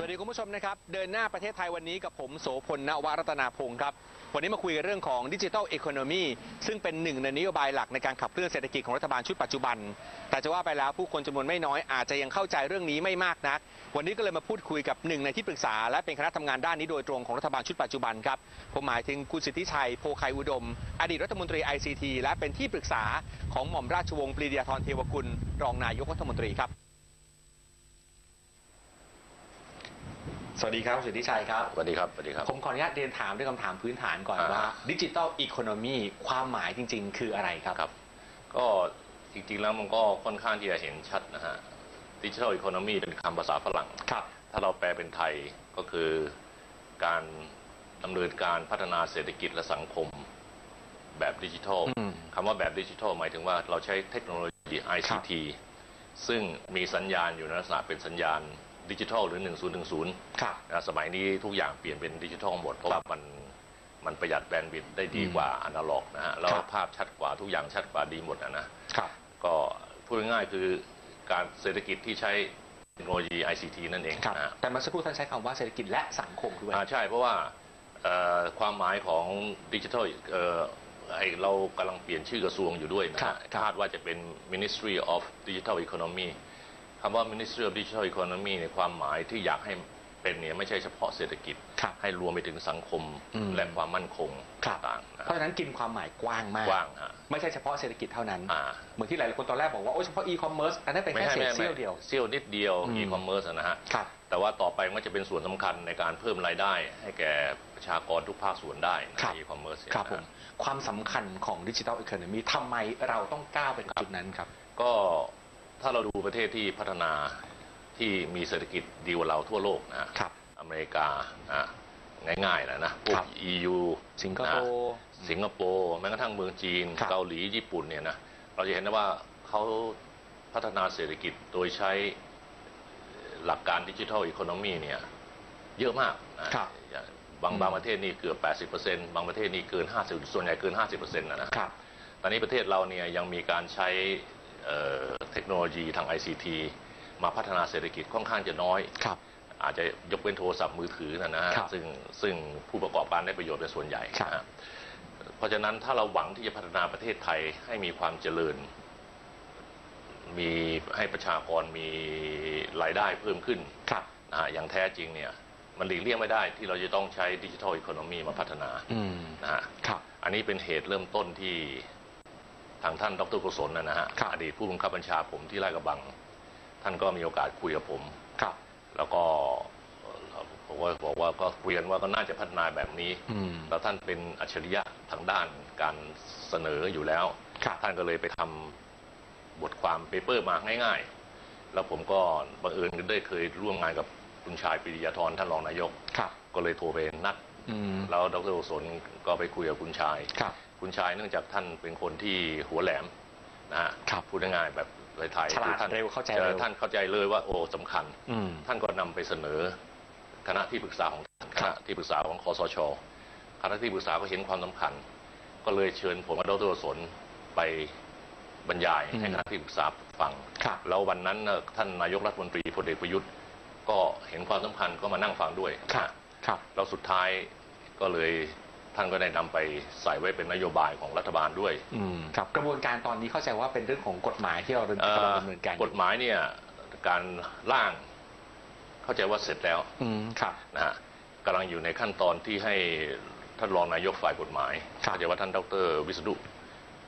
สวัสดีคุณผู้ชมนะครับ เดินหน้าประเทศไทยวันนี้กับผมโสพลณวรัตนาพงศ์ครับ วันนี้มาคุยกันเรื่องของดิจิทัลอีโคโนมีซึ่งเป็นหนึ่งในนโยบายหลักในการขับเคลื่อนเศรษฐกิจของรัฐบาลชุดปัจจุบัน แต่จะว่าไปแล้วผู้คนจำนวนไม่น้อยอาจจะยังเข้าใจเรื่องนี้ไม่มากนัก วันนี้ก็เลยมาพูดคุยกับหนึ่งในที่ปรึกษา และเป็นคณะทำงานด้านนี้โดยตรงของรัฐบาลชุดปัจจุบันครับผมหมายถึงคุณสิทธิชัยโพไคอุดม อดีตรัฐมนตรี ICT และเป็นที่ปรึกษาของหม่อมราชวงศ์ปรีดียาธรเทวกุลรองนายกรัฐมนตรีครับ สวัสดีครับคุณสิทธิชัยครับ สวัสดีครับสวัสดีครับ ผมขออนุญาตเรียนถามด้วยคำถามพื้นฐานก่อนอ่า ว่าดิจิ t a ลอีโคโนมีความหมายจริง ๆ คืออะไรครับ ครับ ก็จริงๆแล้วมันก็ค่อนข้างที่จะเห็นชัดนะฮะดิจิทัลอีโคโนมีเป็นคำภาษาฝรั่ง ครับ ถ้าเราแปลเป็นไทยก็คือการดำเนินการพัฒนาเศรษฐกิจและสังคมแบบดิจิทัลอืมคำว่าแบบดิจิทัลหมายถึงว่าเราใช้เทคโนโลยี ICT ซึ่งมีสัญญาณอยู่ในลักษณะเป็นสัญญาณ ดิจิทัลหรือ 1010ครับ นะสมัยนี้ทุกอย่างเปลี่ยนเป็นดิจิทัลหมด เพราะครัว่าบมันมันประหยัดแบนด์วิดต์ได้ดีอืมกว่าอนาล็อกนะฮะแล้วครับ ภาพชัดกว่าทุกอย่างชัดกว่าดีหมดนะนะครับ ก็พูดง่ายๆคือการเศรษฐกิจที่ใช้เทคโนโลยี ICT นั่นเองครับ นะฮะ แต่เมื่อสักครู่ท่านใช้คำว่าเศรษฐกิจและสังคมด้วย อ่าใช่เพราะว่าเอ่อความหมายของดิจิทัลเอ่อไอเรากำลังเปลี่ยนชื่อกระทรวงอยู่ด้วยนะครับฮะครับ คาดว่าจะเป็น Ministry of Digital Economy คำว่า Ministry of Digital Economy ในยความหมายที่อยากให้เป็นเนี่ยไม่ใช่เฉพาะเศรษฐกิจ ครับให้รวมไปถึงสังคมอืม และความมั่นคงครับ ต่างๆนะเพราะฉะนั้นกินความหมายกว้างมาก กว้างฮะไม่ใช่เฉพาะเศรษฐกิจเท่านั้น อ่าเหมือนที่หลายๆคนตอนแรกบอกว่า โอ้เฉพาะอีคอมเมิร์ซอันนั้นเป็นไม่แค่ใช่เศษไม่เสี้ยวเดียวเสี้ยวนิดเดียวอืม อีคอมเมิร์ซนะฮะ ครับ แต่ว่าต่อไปมันก็จะเป็นส่วนสำคัญในการเพิ่มรายได้ ให้แก่ประชากรทุกภาคส่วนได้นะ ครับอีคอมเมิร์ซครับผมความสำคัญของดิจิทัลอีโคโนมีทำไมเราต้องก้าวไปถึงจุดนั้นครับ ก็ ถ้าเราดูประเทศที่พัฒนาที่มีเศรษฐกิจดีกว่าเราทั่วโลกนะฮะครับอเมริกาอะง่ายๆนะนะพวครักบ EU สิงคโปร์นะสิงคโปร์แม้กระทั่งเมืองจีนครับเกาหลีญี่ปุ่นเนี่ยนะเราจะเห็นได้ว่าเขาพัฒนาเศรษฐกิจโดยใช้หลักการดิจิทัลอีโคโนมีเนี่ยเยอะมากนะครับอย่างบางอืมบางประเทศนี่เกือบ 80%บางประเทศนี่เกิน 50 ส่วนใหญ่เกิน 50%นะนะครับตอนนี้ประเทศเราเนี่ยยังมีการใช้ เอ่อเทคโนโลยีทาง ICT มาพัฒนาเศรษฐกิจค่อนข้างจะน้อยครับอาจจะยกเว้นโทรศัพท์มือถือนะนะฮะครับซึ่งซึ่งผู้ประกอบการได้ประโยชน์เป็นส่วนใหญ่ครับนะฮะเพราะฉะนั้นถ้าเราหวังที่จะพัฒนาประเทศไทยให้มีความเจริญ มีให้ประชากรมีรายได้เพิ่มขึ้นครับนะฮะอย่างแท้จริงเนี่ยมันหลีกเลี่ยงไม่ได้ที่เราจะต้องใช้ดิจิทัลอีโคโนมีมาพัฒนาอืมนะฮะครับอันนี้เป็นเหตุเริ่มต้นที่ ทางท่านดรกุศลนะนะฮะครับอดีตผู้บังคับบัญชาผมที่ราชกระบัง ท่านก็มีโอกาสคุยกับผมครับ แล้วก็ผมว่าบอกว่าก็คุยกันว่าก็น่าจะพัฒนาแบบนี้อืมแล้วท่านเป็นอัจฉริยะทางด้านการเสนออยู่แล้วครับท่านก็เลยไปทำบทความเปเปอร์มาง่ายๆ แล้วผมก็บังเอิญได้เคยร่วมงานกับคุณชายปริยาธรท่านรองนายกครับก็เลยโทรไปนัดอืม แล้วดรกุศลก็ไปคุยกับคุณชายครับ คุณชายเนื่องจากท่านเป็นคนที่หัวแหลมนะฮะครับพูดง่ายๆแบบไทยๆฉลาดคือท่านเร็วเข้าใจเร็วท่านเข้าใจเลยว่าโอ้สำคัญอืมท่านก็นำไปเสนอ คณะที่ปรึกษาของท่านคครัณะบที่ปรึกษาของคอสช คณะที่ปรึกษาก็เห็นความสำคัญ ก็เลยเชิญผมกับดรสนไปบรรยายให้คณะที่ปรึกษาฟังครับแล้ววันนั้นน่ะท่านนายกรัฐมนตรีพลเอกประยุทธ์ ก็เห็นความสำคัญก็มานั่งฟังด้วยครับครับแล้วสุดท้าย ก็เลยท่านก็ได้นำไปใส่ไว้เป็นนโยบายของรัฐบาลด้วยอืมครับกระบวนการตอนนี้เข้าใจว่าเป็นเรื่องของกฎหมายที่เราดำเอ่กำลังอดำเนินการอกฎหมายเนี่ยการร่างเข้าใจว่าเสร็จแล้วอืมครับนะฮะกำลังอยู่ในขั้นตอนที่ให้ท่านรองนายกฝ่ายกฎหมายครับเข้าใจว่าท่านดร วิษณุ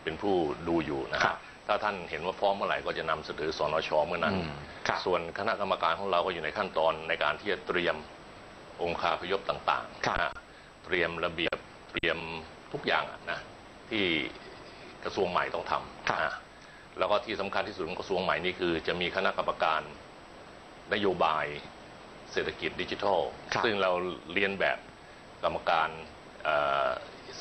เป็นผู้ดูอยู่นะครัฮะบถ้าท่านเห็นว่าพร้อมเมื่อไหร่ก็จะนำเสนอสนชเมื่อนั้นอืมครับส่วนคณะกรรมการของเราก็อยู่ในขั้นตอนในการที่จะเตรียมองค์คาพยพต่างครับๆนะฮะ เตรียมระเบียบเตรียมทุกอย่างอะนะที่กระทรวงใหม่ต้องทำครับนะฮะแล้วก็ที่สำคัญที่สุดของกระทรวงใหม่นี่คือจะมีคณะกรรมการนโยบายเศรษฐกิจดิจิทัลครับซึ่งเราเรียนแบบกรรมการ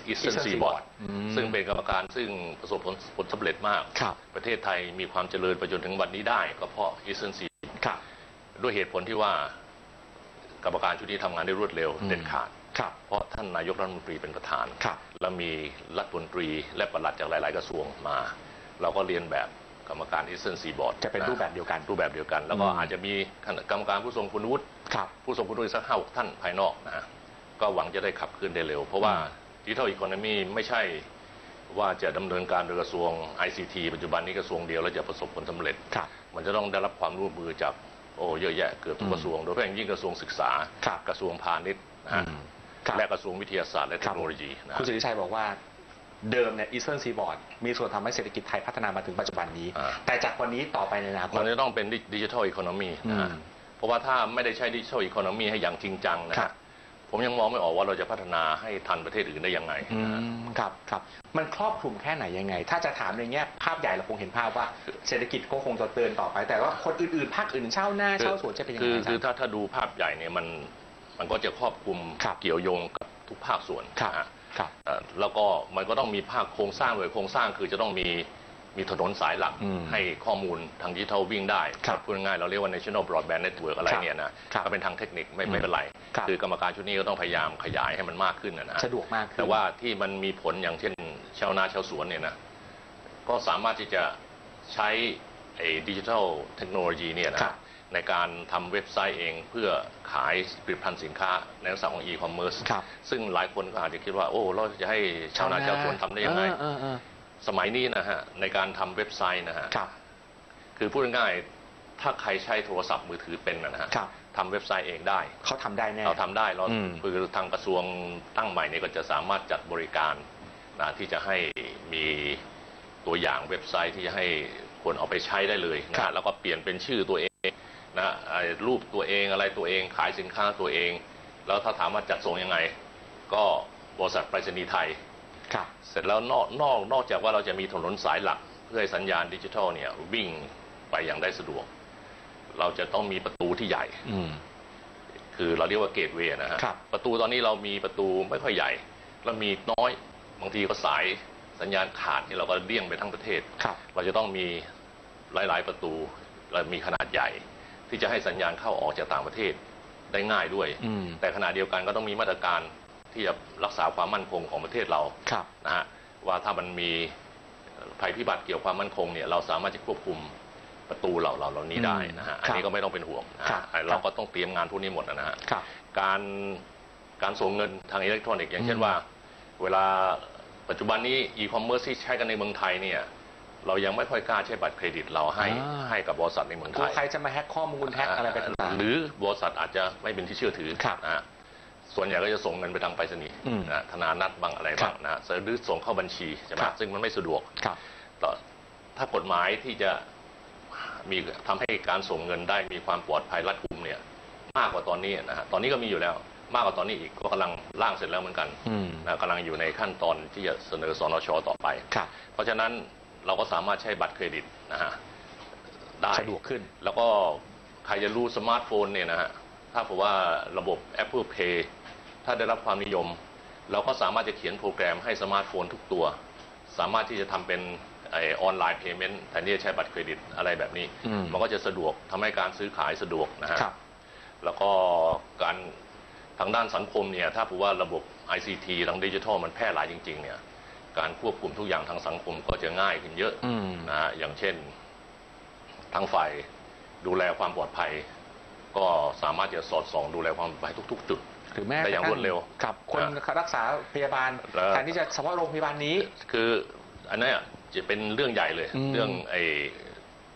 อิสเซน Eastern ซีบอ Seaboard ร์ดอืมซึ่งเป็นกรรมการซึ่งประสบผลผลสำเร็จมากครับประเทศไทยมีความเจริญไปจนถึงวันนี้ได้ ก็เพราะอิสเซนซีครับด้วยเหตุผลที่ว่ากรรมการชุดนี้ทำงานได้รวดเร็วอืมเด็ดขาด ครับเพราะท่านนายกรัฐมนตรีเป็นประธานครับและมีรัฐมนตรีและปลัดจากหลาย ๆ กระทรวงมา เราก็เรียนแบบกรรมการ Eastern Seaboard จะเป็นรูปแบบเดียวกันรูปแบบเดียวกัน แล้วก็อืมอาจจะมีกรรมการผู้ทรงคุณวุฒิครับผู้ทรงคุณวุฒิสักห้าหกท่านภายนอกนะฮะก็หวังจะได้ขับเคลื่อนได้เร็ว เพราะว่าอืมดิจิทัลอีโคโนมีไม่ใช่ว่าจะดำเนินการโดยกระทรวง ICT ปัจจุบันนี้กระทรวงเดียวแล้วจะประสบผลสำเร็จครับมันจะต้องได้รับความร่วมมือจากโอ้เยอะแยะเกือบทุกกระทรวง โดยเฉพาะอย่างยิ่งกระทรวงศึกษาครับกระทรวงพาณิชย์นะฮะอืมครับ และกระทรวงวิทยาศาสตร์และเทคโนโลยีนะคุณฮะสิริชัยบอกว่าเดิมเนี่ยอีสเทิร์นซีบอร์ดมีส่วนทำให้เศรษฐกิจไทยพัฒนามาถึงปัจจุบันนี้อ่าแต่จากวันนี้ต่อไปในอนาคมัตนจะต้องเป็นดิจิทัลอีโคโนมีนะฮะอืมเพราะว่าถ้าไม่ได้ใช้ดิจิทัลอีโคโนมีให้อย่างจริงจังนะครัฮะบผมยังมองไม่ออกว่าเราจะพัฒนาให้ทันประเทศอื่นได้ยังไงอืนะฮะมครับครับ มันครอบคลุมแค่ไหนยังไง ถ้าจะถามในแง่ภาพใหญ่เราคงเห็นภาพว่าเศรษฐกิจก็คงจะเตือนต่อไป แต่ว่าคนอื่นๆภาคอื่นเช่าหน้าเช่าสวนจะเป็นยังคืไงออาคือจารย์ถ้าถ้าดูภาพใหญ่เนี่ยมัน มันก็จะครอบคลุมครับเกี่ยวโยงกับทุกภาคส่วนครับนะฮะครับเอ่อแล้วก็มันก็ต้องมีภาคโครงสร้างเลยโครงสร้างคือจะต้องมีมีถนนสายหลักอืมให้ข้อมูลทางดิจิทัลวิ่งได้ครับพูดง่ายๆเราเรียกว่า national broadband network อะไรเนี่ยนะครับก็เป็นทางเทคนิคไม่อืมไม่เป็นไรครับคือกรรมการชุดนี้ก็ต้องพยายามขยายให้มันมากขึ้นนะฮะสะดวกมากขึ้นแต่ว่าที่มันมีผลอย่างเช่น ชาวนาชาวสวนเนี่ยนะก็สามารถที่จะใช้ไอ้ดิจิทัลเทคโนโลยีเนี่ยนะครับ ในการทำเว็บไซต์เองเพื่อขายผลิตภัณฑ์สินค้าในลักษณะของอีคอมเมิร์ซครับซึ่งหลายคนก็อาจจะคิดว่า โอ้เราจะให้ชาวนาชาวสวนทำได้ยังไงเออเออสมัยนี้นะฮะ ในการทำเว็บไซต์นะฮะครับคือพูดง่ายๆถ้าใครใช้โทรศัพท์มือถือเป็นนะฮะครับทำเว็บไซต์เองได้ เขาทำได้แน่เราทำได้เราอืมคือทางกระทรวงตั้งใหม่เนี่ยก็จะสามารถจัดบริการนะที่จะให้มีตัวอย่างเว็บไซต์ที่จะให้คนเอาไปใช้ได้เลยนะครัฮะบแล้วก็เปลี่ยนเป็นชื่อตัวเอง นะไอ้รูปตัวเองอะไรตัวเองขายสินค้าตัวเอง แล้วถ้าถามว่าจัดส่งยังไง ก็บริษัทไปรษณีย์ไทยครับเสร็จแล้วนอกนอกนอกจากว่าเราจะมีถนนสายหลัก เพื่อให้สัญญาณดิจิทัลเนี่ยวิ่งไปอย่างได้สะดวก เราจะต้องมีประตูที่ใหญ่อืมคือเราเรียกว่าเกตเวย์นะฮะครับประตูตอนนี้เรามีประตูไม่ค่อยใหญ่ แล้วมีน้อยบางทีก็สายสัญญาณขาดที่เราก็เลี่ยงไปทั้งประเทศครับเราจะต้องมีหลาย ๆ ประตูและมีขนาดใหญ่ ที่จะให้สัญญาณเข้าออกจากต่างประเทศได้ง่ายด้วยอืมแต่ขณะเดียวกันก็ต้องมีมาตรการที่จะรักษาความมั่นคงของประเทศเราครับนะฮะว่าถ้ามันมีภัยพิบัติเกี่ยวกับความมั่นคงเนี่ยเราสามารถจะควบคุมประตูเหล่าเหล่านี้ได้นะฮะอืมอันนี้ก็ไม่ต้องเป็นห่วงนะครัฮะบไอ้เราก็ต้องเตรียมงานพวกนี้หมดนะฮะครับการการส่งเงินทางอิเล็กทรอนิกส์อย่างเช่นอืมว่า เวลาปัจจุบันนี้อีคอมเมิร์ซที่ใช้กันในเมืองไทยเนี่ย เรายังไม่ค่อยกล้าใช้บัตรเครดิตเราให้อ่า ให้กับบริษัทในเมืองกไทลัวยใครจะมาแฮ็กข้อมูลแฮ็กอะไรไปต่างๆหรือบริษัทอาจจะไม่เป็นที่เชื่อถือครับนะฮะส่วนใหญ่ก็จะส่งเงินไปทางไปรษณีย์อืมนะธนานัดบางอะไรบ้างนะฮะหรือส่งเข้าบัญชีใช่ไหมครับ ซึ่งมันไม่สะดวกครับ ต่อถ้ากฎหมายที่จะมีทำให้การส่งเงินได้มีความปลอดภัยรัดกุมเนี่ย มากกว่าตอนนี้นะฮะตอนนี้ก็มีอยู่แล้ว มากกว่าตอนนี้อีกก็กำลังร่างเสร็จแล้วเหมือนกันอืมนะกำลังอยู่ในขั้นตอนที่จะเสนอสนชต่อไป ครับ เพราะฉะนั้น เราก็สามารถใช้บัตรเครดิตนะฮะได้สะดวกขึ้น แล้วก็ใครจะรู้สมาร์ทโฟนเนี่ยนะฮะถ้าผมว่าระบบ Apple Pay ถ้าได้รับความนิยม เราก็สามารถจะเขียนโปรแกรมให้สมาร์ทโฟนทุกตัว สามารถที่จะทำเป็นไอออนไลน์เพย์เมนต์แทนที่จะใช้บัตรเครดิตอะไรแบบนี้ อืมมันก็จะสะดวกทำให้การซื้อขายสะดวกนะฮะครับ แล้วก็การทางด้านสังคมเนี่ยถ้าผมว่าระบบ ICT ทางดิจิทัลมันแพร่หลายจริงๆเนี่ย การควบคุมทุกอย่างทางสังคมก็จะง่ายขึ้นเยอะอืมนะฮะอย่างเช่นทางฝ่ายดูแลความปลอดภัย ก็สามารถจะสอดส่องดูแลความปลอดภัยทุก ๆ จุดหรือแม้ได้อย่างรวดเร็วกับ คนนะรักษาพยาบาลแล้วแทนที่จะเฉพาะโรงพยาบาลนี้ คืออันเนี้ยจะเป็นเรื่องใหญ่เลยอืมเรื่องไอ้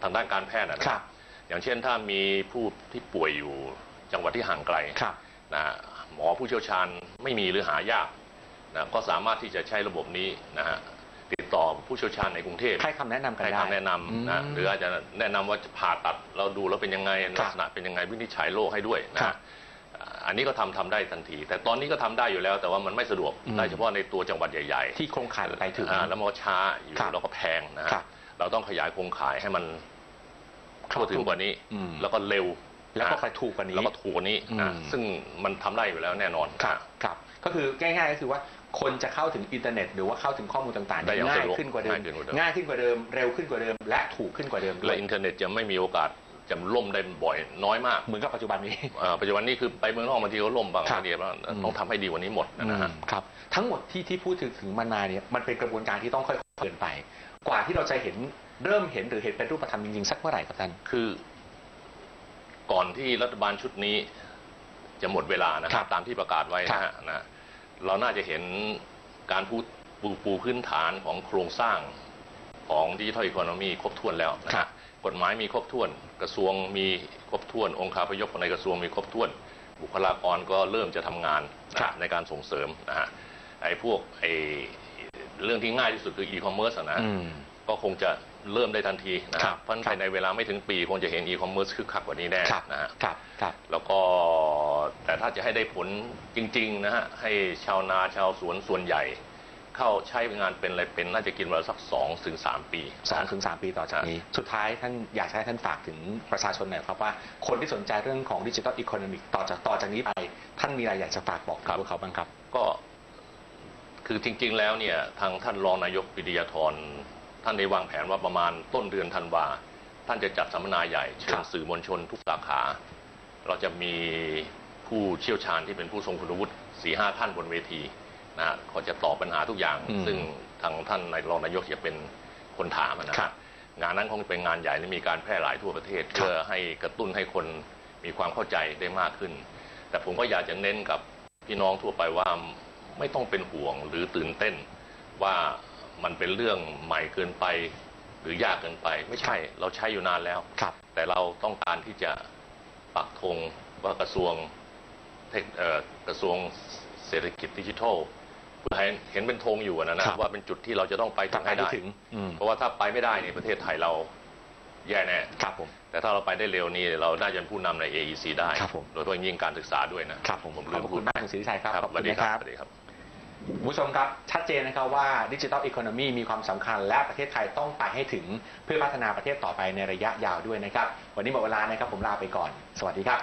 ทางด้านการแพทย์นะนะครับ อย่างเช่นถ้ามีผู้ที่ป่วยอยู่จังหวัดที่ห่างไกลครับนะหมอผู้เชี่ยวชาญไม่มีหรือหายาก นะก็สามารถที่จะใช้ระบบนี้นะฮะติดต่อผู้เชี่ยวชาญในกรุงเทพให้คำแนะนำกันให้ได้ คำแนะนำนะมหรืออาจจะแนะนำว่าจะผ่าตัดเราดูแล้วเป็นยังไงครัลับกษณะเป็นยังไงวินิจฉัยโรคให้ด้วยครันะบอ่าอันนี้ก็ทำทำได้ทันที แต่ตอนนี้ก็ทำได้อยู่แล้ว แต่ว่ามันไม่สะดวกอืมโดยเฉพาะในตัวจังหวัดใหญ่ที่โครงข่ายไปถึง อ่าแล้วมันก็ช้าอยู่ครับแล้วก็แพงนะฮะครับเราต้องขยายโครงข่ายให้มันครอบทั่วถึงกว่านี้ อืมแล้วก็เร็ว แล้วก็นะไปถูกกว่านี้แล้วก็ถูกกว่านี้นะอืมซึ่งมันทำได้อยู่แล้วแน่นอนครับครับ ก็คือง่ายๆก็คือว่าคนจะเข้าถึงอินเทอร์เน็ตหรือว่าเข้าถึงข้อมูลต่างๆได้อย่างง่ายสะดวกขึ้นกว่าเดิมง่ายขึ้นกว่าเดิมง่ายขึ้นกว่าเดิมเร็วขึ้นกว่าเดิม และถูกขึ้นกว่าเดิมด้วและยอินเทอร์เน็ตจะไม่มีโอกาสจะล่มได้บ่อยน้อยมากเหมือนกับปัจจุบันนี้อ่าปัจจุบันนี้คือไปเมืองนอกบางทีก็ล่มบางครับทีบ้างอืมต้องทำให้ดีกว่านี้หมดนะฮะครับทั้งหมดที่ที่พูดถึงถึงมันมาเนี่ยมันเป็นกระบวนการที่ต้องค่เกินไป กว่าที่เราจะเห็นเริ่มเห็นหรือเห็นเป็นรูปธรรมจริงๆสักเมื่อไหร่ครับท่านคือ ก่อนที่รัฐบาลชุดนี้จะหมดเวลานะคครัรับบตามที่ประกาศไว้นะฮะนะเราน่าจะเห็นการพูดปูปูพื้นฐานของโครงสร้างของดิจิทัลอีโคโนมีครบถ้วนแล้วนะครัฮะบกฎหมายมีครบถ้วน กระทรวงมีครบถ้วน องค์คาพยพในกระทรวงมีครบถ้วน บุคลากรก็เริ่มจะทำงานนะในการส่งเสริมนะฮะไอ้พวกไอ้เรื่องที่ง่ายที่สุดคืออีคอมเมิร์ซนะอืมก็คงจะ เริ่มได้ทันทีนะคครัรับบเพราะฉะนั้นภายในเวลาไม่ถึงปีคงจะเห็นอีคอมเมิร์ซคึกคักกว่านี้แน่ครับนะฮะครับครับแล้วก็แต่ถ้าจะให้ได้ผลจริงๆนะฮะให้ชาวนาชาวสวนส่วนใหญ่ เข้าใช้งานเป็นอะไรเป็นน่าจะกินเวลาสักสองถึงสามปีสองถึงสามปีต่อจากนี้ สุดท้ายท่านอยากจะให้ท่านฝากถึงประชาชนหน่อยครับว่าคนที่สนใจเรื่องของดิจิทัลอีโคโนมิกต่อจากต่อจากนี้ไป ท่านมีอะไรอยากจะฝากบอกถึงพวกเขาบ้างครับ ก็คือจริง ๆ แล้วเนี่ยทางท่านรองนายกปิยธร ท่านได้วางแผนว่าประมาณต้นเดือนธันวาท่านจะจัดสัมมนาใหญ่เชิครัญบสื่อมวลชนทุกสาขา เราจะมีผู้เชี่ยวชาญที่เป็นผู้ทรงคุณวุฒิสี่ห้าท่านบนเวทีนะฮะเขาจะตอบปัญหาทุกอย่างอืมซึ่งทางท่านนายรองนายกจะเป็นคนถามนะครัฮะบงานนั้นคงเป็นงานใหญ่และมีการแพร่หลายทั่วประเทศครับเพื่อให้กระตุ้นให้คนมีความเข้าใจได้มากขึ้น แต่ผมก็อยากจะเน้นกับพี่น้องทั่วไปว่าไม่ต้องเป็นห่วงหรือตื่นเต้นว่า มันเป็นเรื่องใหม่เกินไป หรือยากเกินไป ไม่ใช่เราใช้อยู่นานแล้วครับแต่เราต้องการที่จะปักธงว่ากระทรวงเทคเอ่อกระทรวงเศรษฐกิจดิจิทัลเพื่อให้เห็นเป็นธงอยู่นะนะครับว่าเป็นจุดที่เราจะต้องไปถึทางงไปให้ที่ได้ถึงอืมเพราะว่าถ้าไปไม่ได้ในยประเทศไทยเราแย่แน่ครับผมแต่ถ้าเราไปได้เร็วนี่เราน่าจะเป็นผู้นำใน AEC ได้ครับผมโดยเฉพาะยิ่งการศึกษาด้วยนะครับผมผมขลือบมพระพูคุดณมากคุณศรีวิชัยครับครับขอบสวัคุสณดีนะคครัรับบสวัสดี คุณผู้ชมครับ ชัดเจนนะครับว่าดิจิทัลอีโคโนมีมีความสำคัญและประเทศไทยต้องไปให้ถึงเพื่อพัฒนาประเทศต่อไปในระยะยาวด้วยนะครับ วันนี้หมดเวลานะครับผมลาไปก่อน สวัสดีครับ